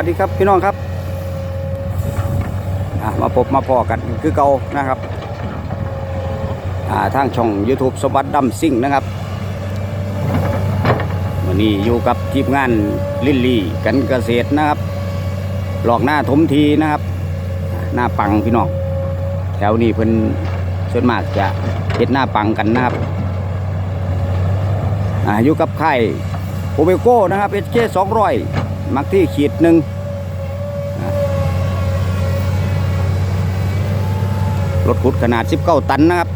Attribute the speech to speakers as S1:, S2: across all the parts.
S1: วัสดีครับพี่น้องครับมาพบมาพอกันคือเก่านะครับทางช่อง YouTube สวัสดิ์ดำซิ่งนะครับวันนี้อยู่กับทีมงานลิลลี่กันเกษตรนะครับหลอกหน้าถมทีนะครับ หน้าปังพี่น้องแถวนี้เพิ่นส่วนมากจะเฮ็ดหน้าปังกันนะครับอาอยู่กับค่โอเบโก้นะครับเอชเคสองร้อยมักที่ขีดหนึ่งอ่า รถขุดขนาด 19 ตันนะครับ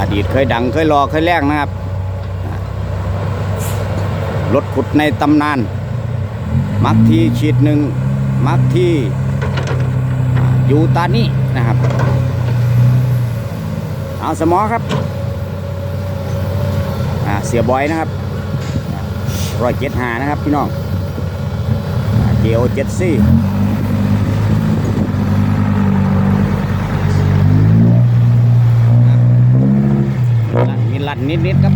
S1: อดีตเคยดังเคยรอเคยแรงนะครับ รถขุดในตำนาน มักที่ขีดหนึ่งมักที่อยู่ตานี่นะครับ เอาสมอครับเสียบอยนะครับร้อยเจ็ดหานะครับพี่น้องเจโอเจ็ดซี่มีลัด นิดๆครับ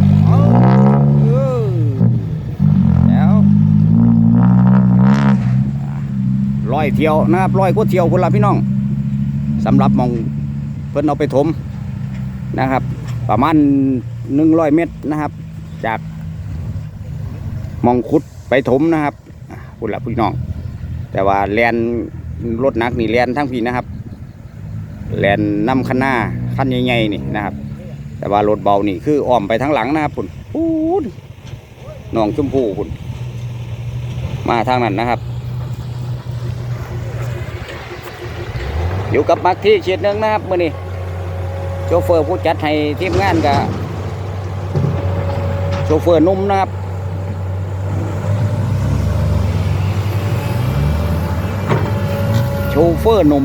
S1: แล้วร้อยเที่ยวนะครับร้อยกว่าเที่ยวคุณละพี่น้องสำหรับมองเพิ่นเอาไปถมนะครับ ประมาณหนึ่งร้อยเมตรนะครับ จากมองขุดไปถมนะครับอะพูดละพี่น้อง แต่ว่าแลนรถนักนี่แลนทั้งพี่นะครับแลนนำคันหน้าคันใหญ่ๆนี่นะครับ แต่ว่ารถเบานี่คืออ้อมไปทั้งหลังนะครับคุณพูดน้องชมพู่คุณมาทางนั้นนะครับอยู่กับมักที่เฉียดหนึ่งนะครับมื่อนี้โชเฟอร์ผู้จัดให้ทีมงานกับโชเฟอร์นุ่มนะครับโชเฟอร์นุ่ม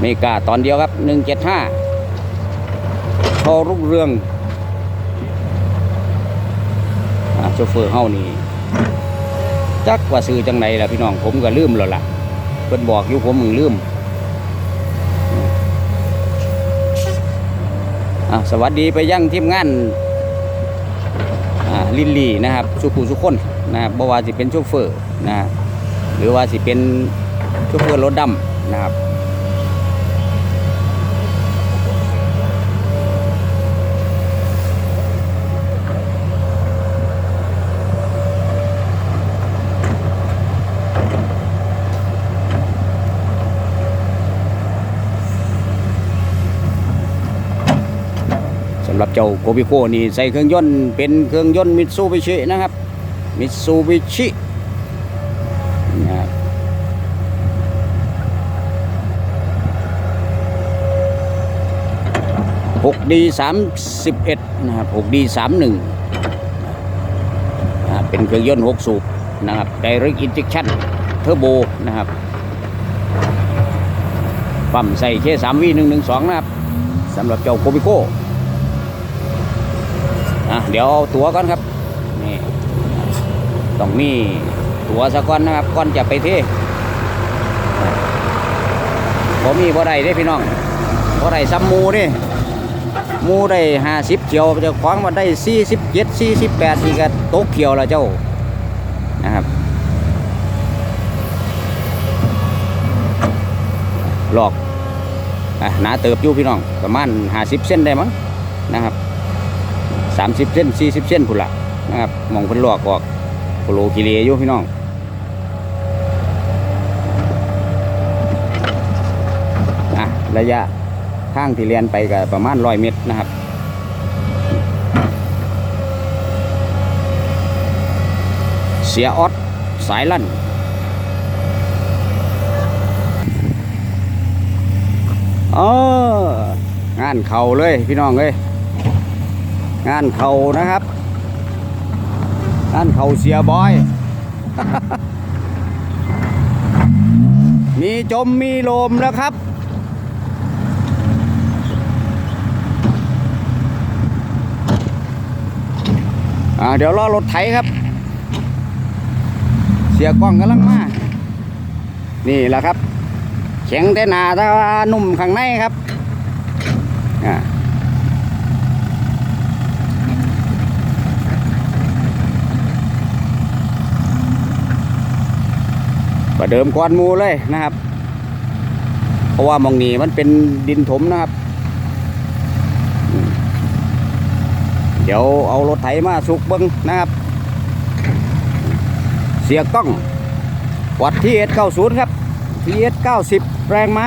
S1: เมกาตอนเดียวครับ 175พอรุ่งเรืองอ่าโชเฟอร์เฮานี่จักว่าซื้อจังไหนล่ะพี่น้องผมก็ลืมแล้วล่ะเพิ่นบอกอยู่ผมมึงลืมสวัสดีไปยังทีมงานลินลี่นะครับสุขุสุขคนนะครับบ่ว่าสิเป็นโชเฟอร์นะฮะหรือว่าสิเป็นโชเฟอร์รถดำนะครับ หรับเจ้าโกบิโกนี่ใส่เครื่องยนต์เป็นเครื่องยนต์มิตซูบิชินะครับมิตซูบิชินะครับหกดีสามสิบเอ็ดนะครับหกดีสามหนึ่งเป็นเครื่องยนต์หกสูบนะครับ Direct Injection Turbo นะครับปั๊มใส่เคสามวีหนึ่งหนึ่งสองนะครับสำหรับเจ้าโกบิโก้ อะเดี๋ยวเอาตั๋วก่อนครับนี่ต้องมีตั๋วสักก้อนนะครับก่อนจะไปที่ผมมีบ่ได้เด้พี่น้องบ่ได้ซ้ำมูนี่มูได้ห้าสิบเขียวจะคว้างมาได้สี่สิบเจ็ดสี่สิบแปดนี่ก็ตกเขียวแล้วเจ้านะครับหลอกอะหนาเติบอยู่พี่น้องประมาณห้าสิบเส้นได้มั้งนะครับ สามสิบเส้นสี่สิบเส้นพุ่นละนะครับมองเพิ่นลวกออกโคโลกิเลอยู่พี่น้องอะระยะทางที่เรียนไปก็ประมาณร้อยเมตรนะครับเสียออดสายลั่นเอองานเข่าเลยพี่น้องเอ้ย งานเขานะครับ งานเขาเสียบอย มีจมมีลมแล้วครับ่าเดี๋ยวรอรถไถครับ เสียกล้องกำลังมา นี่แหละครับ แข็งแต่หนาแต่ว่านุ่มข้างในครับอ่า ประเดิมก้อนมูเลยนะครับ เพราะว่ามองนี้มันเป็นดินถมนะครับ เดี๋ยวเอารถไถมาสุกเบิ้งนะครับ เสียกล้อง วัดที่เอสเก้าศูนย์ครับทีเอสเก้าสิบแรงมา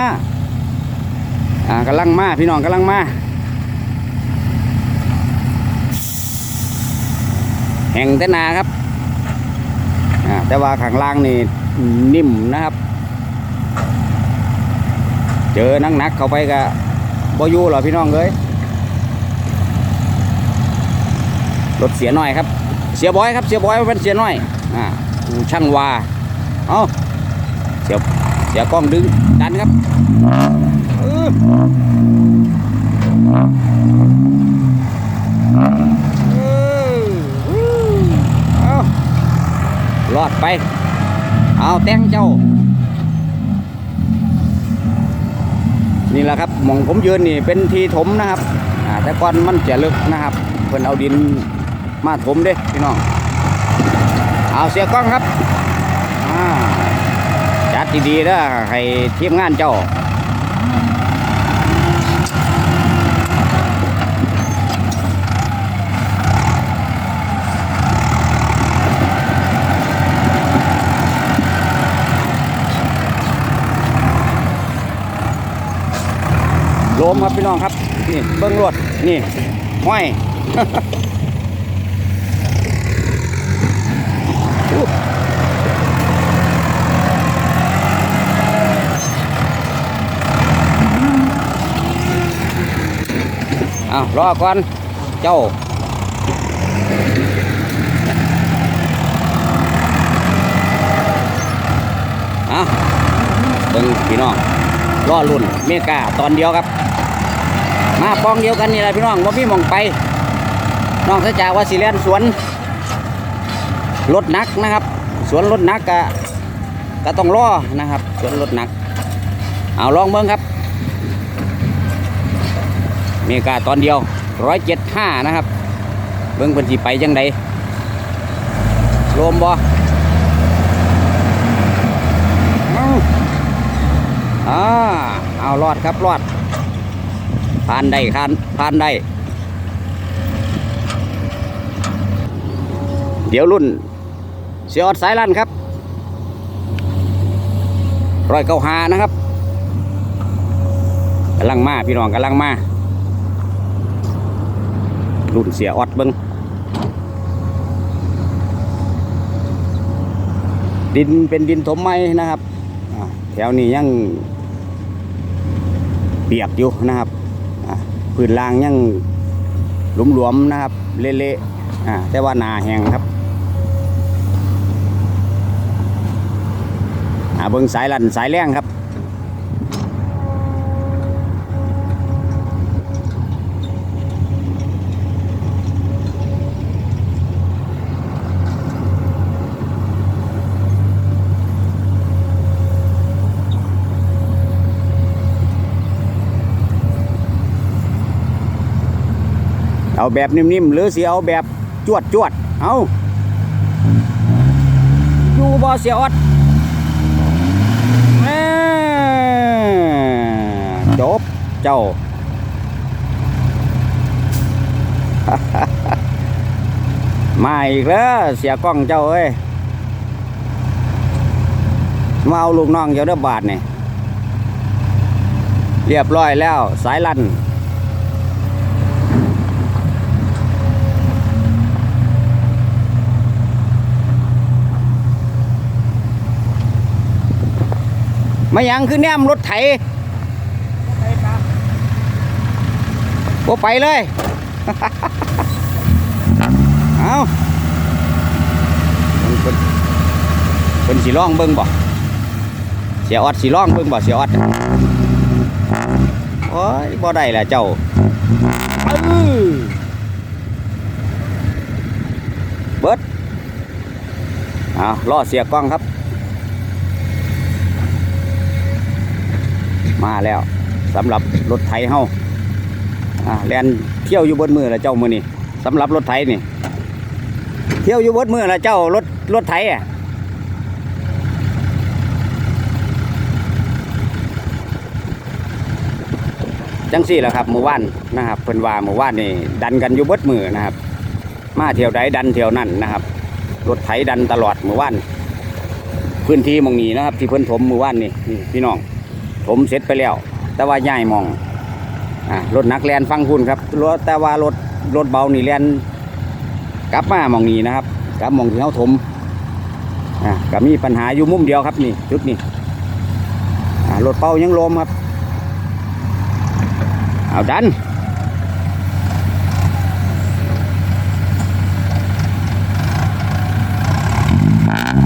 S1: อ่ากำลังมาพี่น้องกำลังมาแห่งแต่นาครับแต่ว่าข้างล่างนี่ นิ่มนะครับ เจอนักหนักๆเข้าไปก็บ่อยู่หรอพี่น้องเลยรถเสียหน่อยครับ เสียบอยครับเสียบอยเป็นเสียหน่อยอ่าช่างวาเอาเสียเสียกล้องดึงดันครับอื้ออเออารอดไป เอาแต้งเจ้า นี่แหละครับหมองผมยืนนี่เป็นทีถมนะครับแต่ก่อนมันจะลึกนะครับเพิ่นเอาดินมาถมเด้พี่น้องเอาเสียกล้องครับจัดดีๆนะให้ทีมงานเจ้า ล้มครับพี่น้องครับ นี่เบิ้งรวดนี่ห้อยเอารอก่อน เจ้าเอาเบิ่งพี่น้อง รอรุ่นเมกาตอนเดียวครับ มาปองเดียวกันนี่แหละพี่น้องว่ามีหมองไปน้องเสจากว่าสิเลียนสวนรถหนักนะครับ สวนรถหนักกะก็ต้องรอนะครับ สวนรถหนัก เอาลองเบิ่งครับเมกาตอนเดียวร้อยเจ็ดห้านะครับ เบิ้งเพิ่นสิไปจังใดรวมบ่เอา อ่าเอารอดครับรอดผ่านได้ผ่านผ่านได้ เดี๋ยวรุ่นเสียอดสายลันครับรอยเก้าหานะครับกำลังมาพี่น้องกำลังมารุ่นเสียออดเบิงดินเป็นดินถมไม้นะครับ แถวนี้ยังเปียกอยู่นะครับพื้นล่างยังหลวมๆนะครับ เละๆแต่ว่านาแห้งครับเบิงสายลันสายแรงครับ เอาแบบนิ่มๆหรือสิเอาแบบจวดจวดๆเอาอยู่บ่เสียอดจบเจ้า มาอีกแล้วเสียกล้องเจ้าเอ้ยมาเอาลูกน้องเจ้าเด้อบาทนี่เรียบร้อยแล้ว สายลัน มายังคือแนมรถไถโอไปเลย เอาเพิ่นเพิ่นสิร้องเบิ่งบ่เสียออดสิร้องเบิ่งบ่เสียออดโอ้ยบ่ได้ล่ะเจ้าอื้อเบิดเอาล่อเสียกล้องครับ มาแล้วสำหรับรถไถเฮาอ่าแลนเที่ยวอยู่บนมือละเจ้ามือนี่สำหรับรถไถนี่ เที่ยวอยู่บนมือละเจ้ารถรถไถอะจังสี่แหละครับเมื่อวานนะครับเพิ่นว่าเมื่อวานนี่ดันกันอยู่เบดมือนะครับ มาเที่ยวใดดันเที่ยวนั่นนะครับรถไถดันตลอดเมื่อวานพื้นที่มองนี้นะครับ ที่เพิ่นถมเมื่อวานนี่นี่พี่น้อง ถมเสร็จไปแล้ว แต่ว่าย้ายมองอ่ารถนักแลนฟังคุณครับรถแต่ว่ารถรถเบานี่แลนกลับมามองนี้นะครับกลับมองที่เขาถมอ่าก็มีปัญหาอยู่มุมเดียวครับนี่จุดนี้อ่ารถเป่ายังลมครับเอาดัน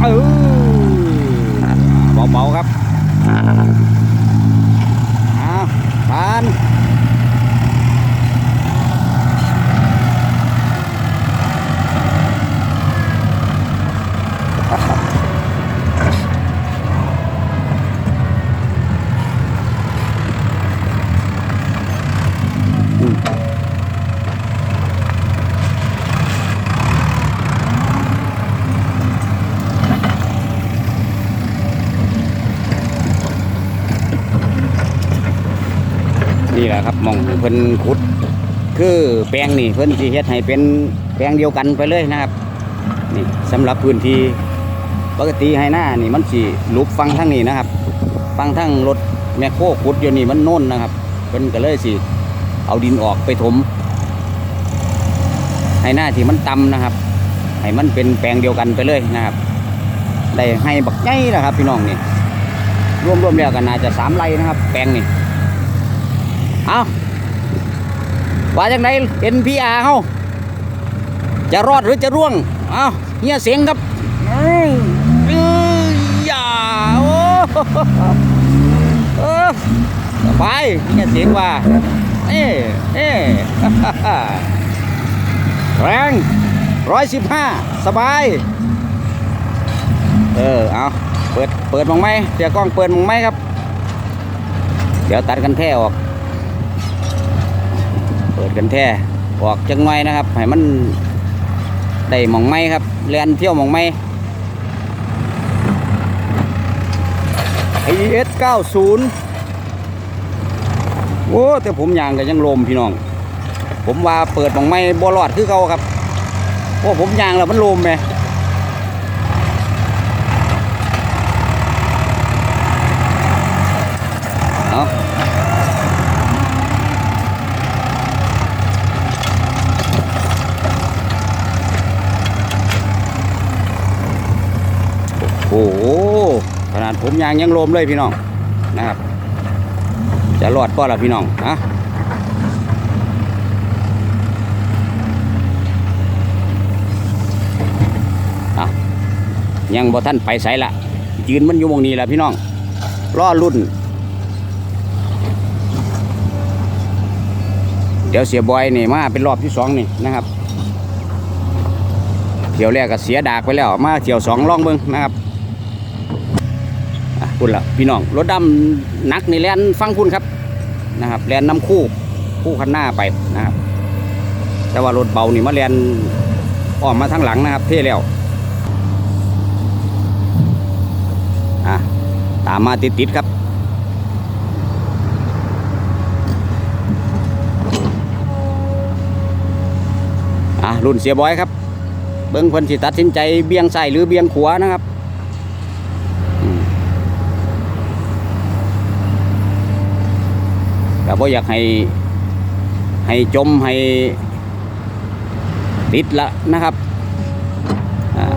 S1: เออเบาๆครับ ผ่าน นี่แหละครับมองเพิ่นขุด คือแปลงนี่เพิ่นสิเฮ็ดให้เป็นแปลงเดียวกันไปเลยนะครับนี่สำหรับพื้นที่ปกติให้หน้านี่มันสิลุบฟังทั้งนี้นะครับฟังทั้งรถแมคโครขุดอยู่นี่มันโน่นนะครับเพิ่นก็เลยสิเอาดินออกไปถมให้หน้าที่มันต่ำนะครับให้มันเป็นแปลงเดียวกันไปเลยนะครับ ได้ให้บักใหญ่นะครับ พี่น้องนี่รวมๆแล้วกันน่าจะสามไร่นะครับ แปลงนี่ เอาว่าจังได NPR เฮาจะรอดหรือจะร่วง เอาเฮียเสียงครับอืมเอ้ยอย่าโอ้เออสบายเฮียเสียงว่า เอ้เอ้แรงร้อยสิบห้าสบาย เออ เอาเปิด เปิดมองไหมเสียกล้องเปิดมองไหมครับ เดี๋ยวตัดกันแท้ออก เปิดกันแท้ออกจังไงนะครับให้มันได้มองไหมครับเรียนเที่ยวมองไมไอเอสเก้าศูนย์โอ้แต่ผมยางก็ยังลมพี่น้อง ผมว่าเปิดมองไหมบ่รอดคือเขาครับโอ้ผมยางแล้วมันลมไหมเอา โอ้โหขนาดผมยางยังลมเลยพี่น้องนะครับ จะรอดป่ะล่ะพี่น้องอะยังบ่ท่านไปใส่ละยืนมันอยู่วงนี้แหละพี่น้องรอรุ่น เดี๋ยวเสียบอยนี่มาเป็นรอบที่สองนี่นะครับเที่ยวแรกก็เสียดากไปแล้วมาเที่ยวสองล่องเบิ้งนะครับ อะคุณล่ะพี่น้องรถดำนักในแลนฟังคุณครับนะครับแลนน้ำคู่คู่คันหน้าไปนะครับ แต่ว่ารถเบานี่มาแลนอ้อมมาทางหลังนะครับ เท่แล้วอะตามมาติดๆครับอะรุ่นเสียบอยครับ เบิ้งเพิ่นสิตัดสินใจเบี่ยงซ้ายหรือเบี่ยงขวานะครับอืม ก็บ่อยากให้ให้จมให้ติดละนะครับ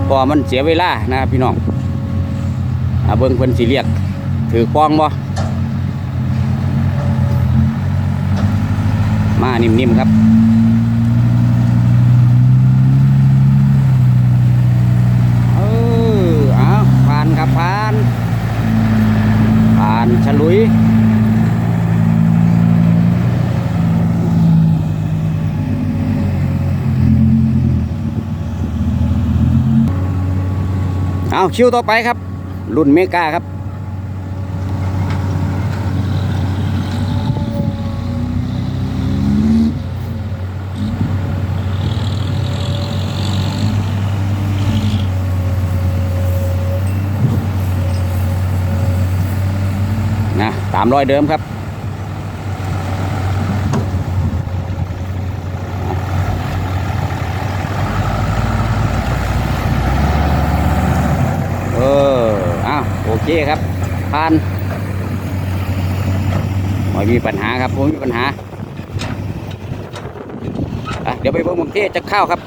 S1: เพราะมันเสียเวลานะครับพี่น้องอเบิ้งเพิ่นสิเรียกถือป้องบ่มานิ่มๆครับ เอาคิวต่อไปครับ รุ่นเมกาครับนะสามรอยเดิมครับ เคครับผ่านไม่มีปัญหาครับผมมีปัญหาเดี๋ยวไปเบิ่งหมองเทจะเข้าครับ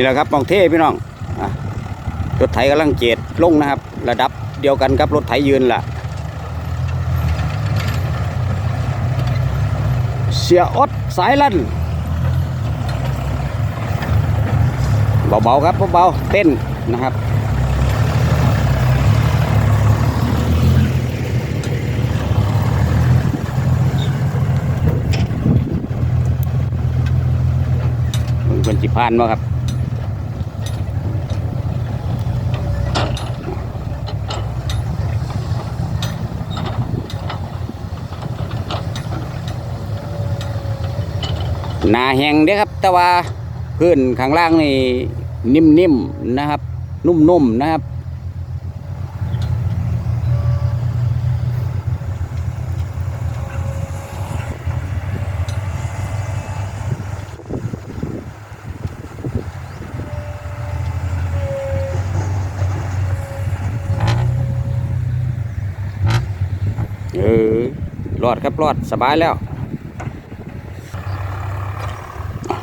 S1: นี่แหละครับมองเท่พี่น้องอรถไถกำลังเจ็ดลงนะครับ ระดับเดียวกันกับรถไถยืนล่ะ เสียอดสายลั่นเบาๆครับเบาๆเต้นนะครับมึงเป็นจิพานมาครับ หนาแห้งเด้ครับ แต่ว่าพื้นข้างล่างนี่นิ่มๆนะครับ นุ่มๆนะครับเออรอดครับรอดสบายแล้ว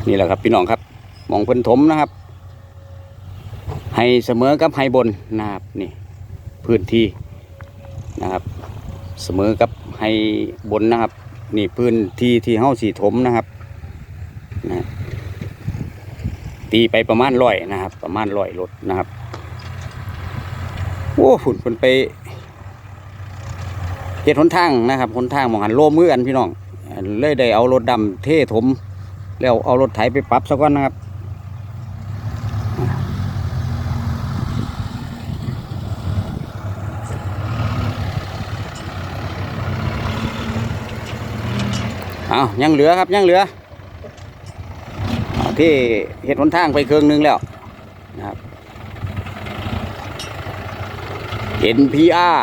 S1: นี่แหละครับพี่น้องครับมองเพิ่นถมนะครับ ให้เสมอกับให้บนนะครับนี่พื้นที่นะครับ เสมอกับให้บนนะครับ นี่พื้นที่ที่เฮาสีถมนะครับนะตีไปประมาณร้อยนะครับ ประมาณร้อยรถนะครับโอ้ฝุ่นเพิ่นไปเฮ็ดหนทางนะครับหนทางมองหันโลมือกันพี่น้องเลยได้เอารถดำเท่ถม แล้วเอารถไถไปปรับซะก่อนนะครับเอายังเหลือครับยังเหลือที่เห็ดหนทางไปเครื่องหนึงแล้วนะครับ NPR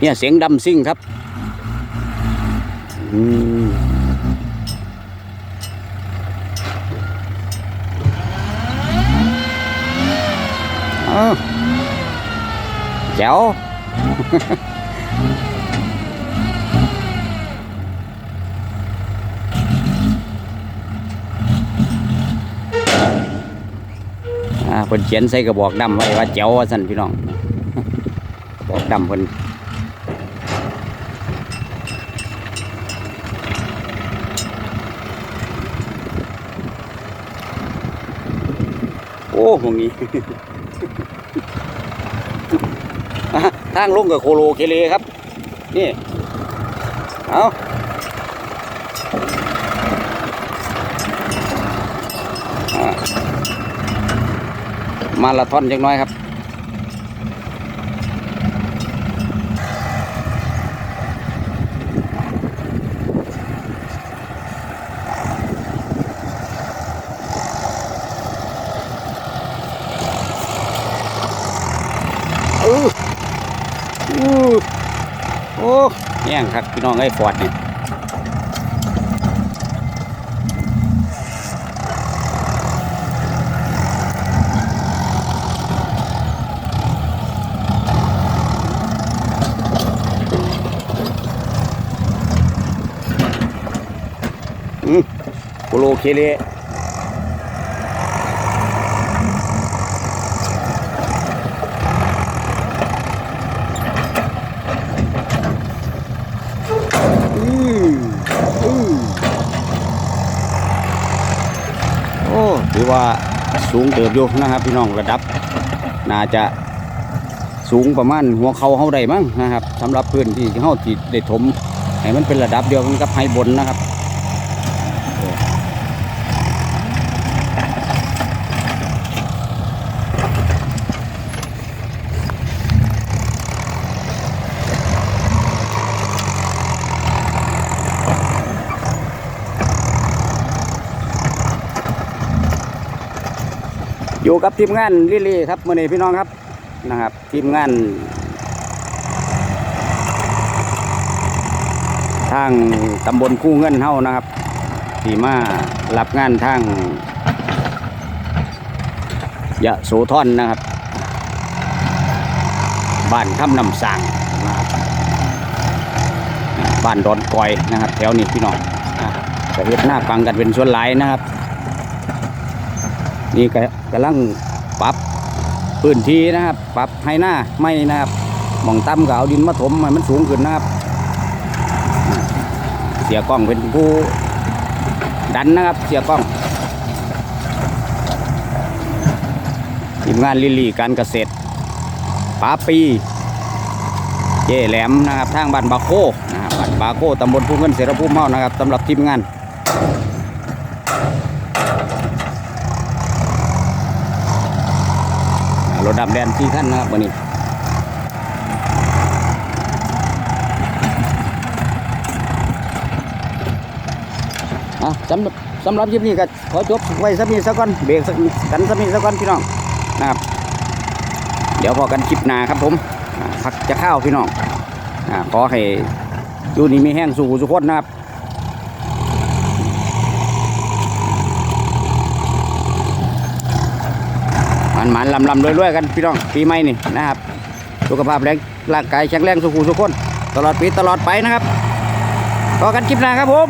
S1: เนี่ยเสียงดำซิ่งครับ อืม เอ้าแจ๋วอ่าเพิ่นเขียนใส่กระบอกดำไว้ว่าแจ๋วว่าสั่นพี่น้องบอกดำเพิ่นโอ้หมองนี้อะ ทางลงกับโคโลเคเลครับ นี่ เอาอมาละท่อนจังน้อยครับ อู้อู้โอ้แย่งครับ พี่น้องไอ้ฟอดเนี่อืมโคโลเคเลอืมอืมโอ้ถือว่า สูงเติบอยู่นะครับ พี่น้องระดับ น่าจะสูงประมาณหัวเขาเฮาได้มั้งนะครับสำหรับพื้นที่ที่เฮาที่ได้ถมให้มันเป็นระดับเดียวกันกับไฮบนนะครับ อยู่กับทีมงานลิลี่ครับมื่อนี้พี่น้องครับนะครับ ทีมงานทางตำบลคู่เงินเฮานะครับที่มารับงานทางยะโสธรนะครับบ้านถ้ำนำสางบ้านดอนกอยนะครับ แถวนี้พี่น้องอะเฮ็ดหน้าฟังกันเป็นส่วนหลายนะครับ นี่ก็กำลังปรับพื้นที่นะครับ ปรับให้หน้าไม่นะครับมองต่ำก็เอาดินมาถมให้มันสูงขึ้นนะครับ เสียกล้องเป็นผู้ดันนะครับ เสียกล้องทีมงานลิลี่การเกษตรป้าปีเย่แหลมนะครับทางบ้านบาโคนะครับบ้านบาโคตำบลภูเงินเสรภูมิเมานะครับสำหรับทีมงานอ่า รถดับแดนที่ขั้นนะครับวันนี้อะสำหรับสำหรับคลิปนี้ก็ขอจบไว้สักนิดสักก่อนเบรกสักกันสักนิดสักก่อนพี่น้องนะครับ เดี๋ยวพอกันคลิปหน้าครับผมพักจะข้าวพี่น้องอ่าขอให้อยู่นี่มีแห้งสู่สุขคนนะครับ มันมันลำลำรวยรวยๆกันพี่น้องปีใหม่นี่นะครับสุขภาพแรงร่างกายแข็งแรงสุขุสุขคน ตลอดปีตลอดไปนะครับต่อกันคลิปหน้าครับผม